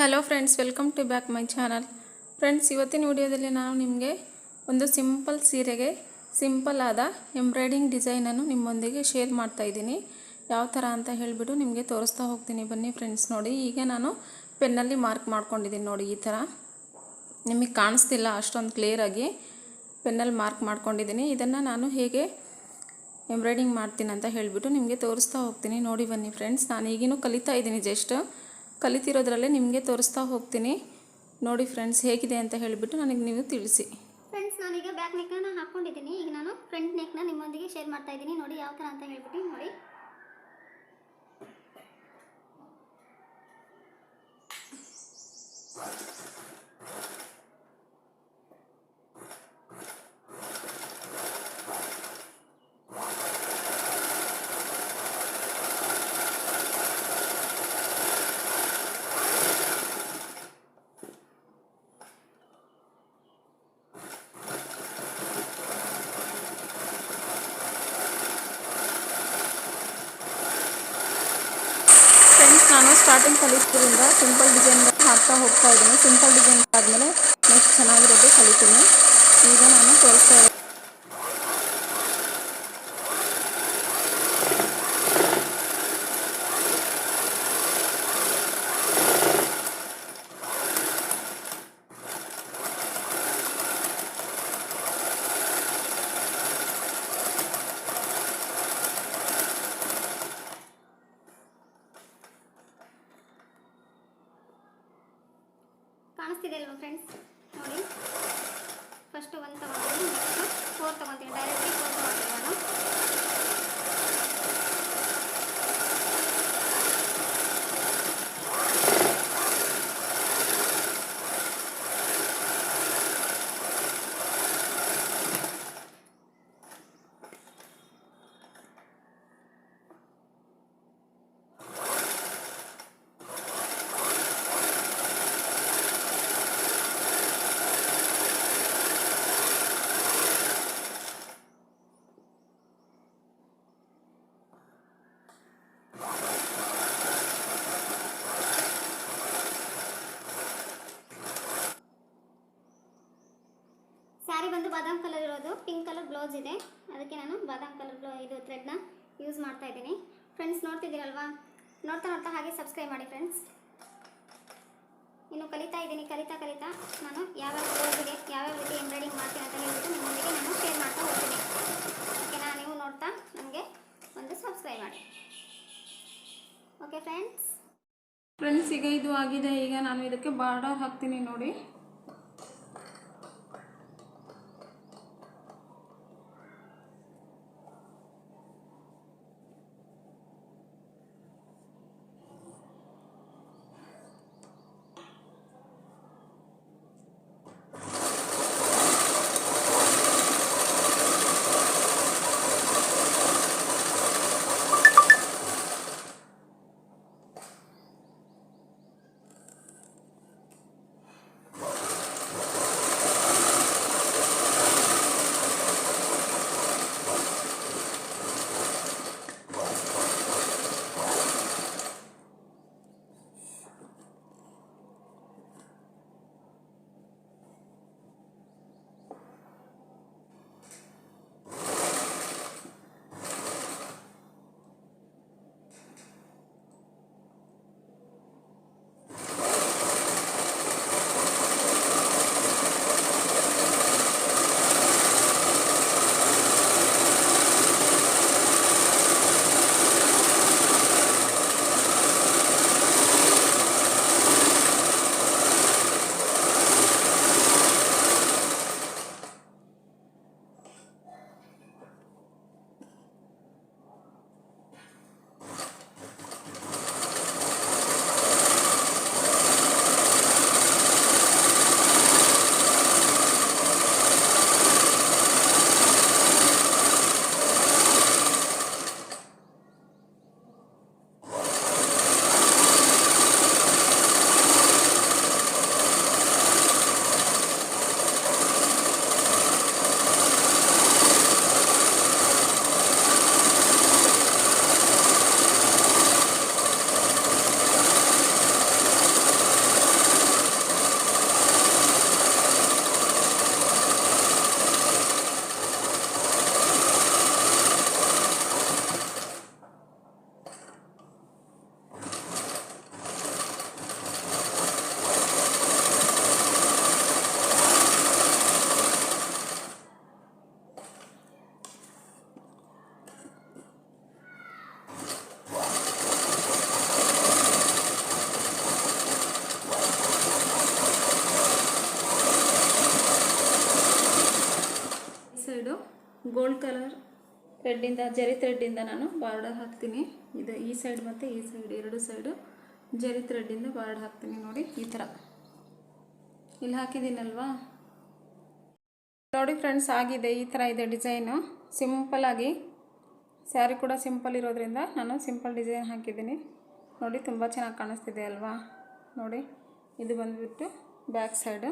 Hello friends, welcome to back my channel. Friends, ಇವತ್ತಿನ ವಿಡಿಯೋದಲ್ಲಿ ನಾನು ನಿಮಗೆ ಒಂದು ಸಿಂಪಲ್ ಸೀರೆಗೆ ಸಿಂಪಲ್ ಆದ ಎಂಬ್ರಾಯ್ಡಿಂಗ್ ಡಿಸೈನನ್ನು ನಿಮ್ಮೊಂದಿಗೆ ಶೇರ್ ಮಾಡ್ತಾ ಇದ್ದೀನಿ. ಯಾವ ಥರ ಅಂತ ಹೇಳಿಬಿಟ್ಟು ನಿಮಗೆ ತೋರಿಸ್ತಾ ಹೋಗ್ತೀನಿ. ಬನ್ನಿ ಫ್ರೆಂಡ್ಸ್, ನೋಡಿ, ಈಗ ನಾನು ಪೆನ್ನಲ್ಲಿ ಮಾರ್ಕ್ ಮಾಡ್ಕೊಂಡಿದ್ದೀನಿ. ನೋಡಿ, ಈ ಥರ. ನಿಮಗೆ ಕಾಣಿಸ್ತಿಲ್ಲ, ಅಷ್ಟೊಂದು ಕ್ಲಿಯರಾಗಿ ಪೆನ್ನಲ್ಲಿ ಮಾರ್ಕ್ ಮಾಡ್ಕೊಂಡಿದ್ದೀನಿ. ಇದನ್ನು ನಾನು ಹೇಗೆ ಎಂಬ್ರಾಯ್ಡಿಂಗ್ ಮಾಡ್ತೀನಿ ಅಂತ ಹೇಳಿಬಿಟ್ಟು ನಿಮಗೆ ತೋರಿಸ್ತಾ ಹೋಗ್ತೀನಿ. ನೋಡಿ ಬನ್ನಿ ಫ್ರೆಂಡ್ಸ್, ನಾನು ಈಗಿನೂ ಕಲಿತಾ ಇದ್ದೀನಿ ಜಸ್ಟ್ ಕಲಿತಿರೋದ್ರಲ್ಲೇ ನಿಮಗೆ ತೋರಿಸ್ತಾ ಹೋಗ್ತೀನಿ. ನೋಡಿ ಫ್ರೆಂಡ್ಸ್ ಹೇಗಿದೆ ಅಂತ ಹೇಳಿಬಿಟ್ಟು ನನಗೆ ನೀವು ತಿಳಿಸಿ. ಫ್ರೆಂಡ್ಸ್ ನಾನೀಗ ಬ್ಯಾಕ್ ನೆಕ್ನ ಹಾಕ್ಕೊಂಡಿದ್ದೀನಿ ಈಗ ನಾನು ಫ್ರಂಟ್ ನೆಕ್ನ ನಿಮ್ಮೊಂದಿಗೆ ಶೇರ್ ಮಾಡ್ತಾ ಇದ್ದೀನಿ. ನೋಡಿ ಯಾವ ಥರ ಅಂತ ಹೇಳ್ಬಿಟ್ಟು ನೋಡಿ ಫ್ರೆಂಡ್ಸ್ ನಾನು ಸ್ಟಾರ್ಟಿಂಗ್ ಕಲಿತಿದ್ರಿಂದ ಸಿಂಪಲ್ ಡಿಸೈನ್ ಹಾಕ್ತಾ ಹೋಗ್ತಾ ಇದ್ದೀನಿ ಸಿಂಪಲ್ ಡಿಸೈನ್ ಆದಮೇಲೆ ನೆಕ್ಸ್ಟ್ ಚೆನ್ನಾಗಿರೋದು ಕಲಿತೀನಿ. ಈಗ ನಾನು ತೋರಿಸ್ತಾ ಕಾಣಿಸ್ತಿದೆ ಅಲ್ವಾ ಫ್ರೆಂಡ್ಸ್ ನೋಡಿ. ಫಸ್ಟ್ ಒಂದು ನೆಕ್ಸ್ಟ್ ಫೋರ್ ತಗೊತೀನಿ ಡೈರೆಕ್ಟ್ಲಿ ಫೋರ್ ಮಾಡ್ತೀನಿ ನಾನು ಸ್ಯಾರಿ ಬಂದು ಬಾದಾಮ್ ಕಲರ್ ಇರೋದು ಬ್ಲೌಸ್ ಇದೆ. ಅದಕ್ಕೆ ನಾನು ಬಾದಾಮ್ ಕಲರ್ ಇದು ಥ್ರೆಡ್ನ ಯೂಸ್ ಮಾಡ್ತಾ ಇದ್ದೀನಿ. ಫ್ರೆಂಡ್ಸ್ ನೋಡ್ತಿದ್ದೀರಲ್ವಾ? ನೋಡ್ತಾ ನೋಡ್ತಾ ಹಾಗೆ ಸಬ್ಸ್ಕ್ರೈಬ್ ಮಾಡಿ ಫ್ರೆಂಡ್ಸ್ ಇನ್ನು ಕಲಿತಾ ಇದ್ದೀನಿ, ಕಲಿತಾ ಕಲಿತಾ ನಾನು ಯಾವ್ಯಾವ ಇದೆ, ಯಾವ್ಯಾವ ರೀತಿ ಎಂಬ್ರಾಯ್ಡಿಂಗ್ ಮಾಡ್ತೀನಿ ಅಂತ ಹೇಳ್ಬಿಟ್ಟು ನಿಮ್ಮೊಂದಿಗೆ ನಾನು ಶೇರ್ ಮಾಡ್ತಾ ಹೋಗ್ತೀನಿ. ಓಕೆನಾ ನೀವು ನೋಡ್ತಾ ನನಗೆ ಒಂದು ಸಬ್ಸ್ಕ್ರೈಬ್ ಮಾಡಿ. ಓಕೆ ಫ್ರೆಂಡ್ಸ್ ಫ್ರೆಂಡ್ಸ್ ಈಗ ಇದು ಆಗಿದೆ. ಈಗ ನಾನು ಇದಕ್ಕೆ ಬಾರ್ಡರ್ ಹಾಕ್ತೀನಿ ನೋಡಿ. ಗೋಲ್ಡ್ ಕಲರ್ ಥ್ರೆಡ್ಡಿಂದ ಜರಿ ಥ್ರೆಡ್ಡಿಂದ ನಾನು ಬಾರ್ಡರ್ ಹಾಕ್ತೀನಿ. ಇದು ಈ ಸೈಡ್ ಮತ್ತು ಈ ಸೈಡ್ ಎರಡು ಸೈಡು ಜರಿ ಥ್ರೆಡ್ಡಿಂದ ಬಾರ್ಡರ್ ಹಾಕ್ತೀನಿ ನೋಡಿ ಈ ಥರ ಇಲ್ಲಿ ಹಾಕಿದ್ದೀನಲ್ವಾ? ನೋಡಿ ಫ್ರೆಂಡ್ಸ್ ಆಗಿದೆ ಈ ಥರ ಇದೆ ಡಿಸೈನು ಸಿಂಪಲಾಗಿ ಸ್ಯಾರಿ ಕೂಡ ಸಿಂಪಲ್ ಇರೋದ್ರಿಂದ ನಾನು ಸಿಂಪಲ್ ಡಿಸೈನ್ ಹಾಕಿದ್ದೀನಿ. ನೋಡಿ ತುಂಬ ಚೆನ್ನಾಗಿ ಕಾಣಿಸ್ತಿದೆ ಅಲ್ವಾ? ನೋಡಿ, ಇದು ಬಂದುಬಿಟ್ಟು ಬ್ಯಾಕ್ ಸೈಡು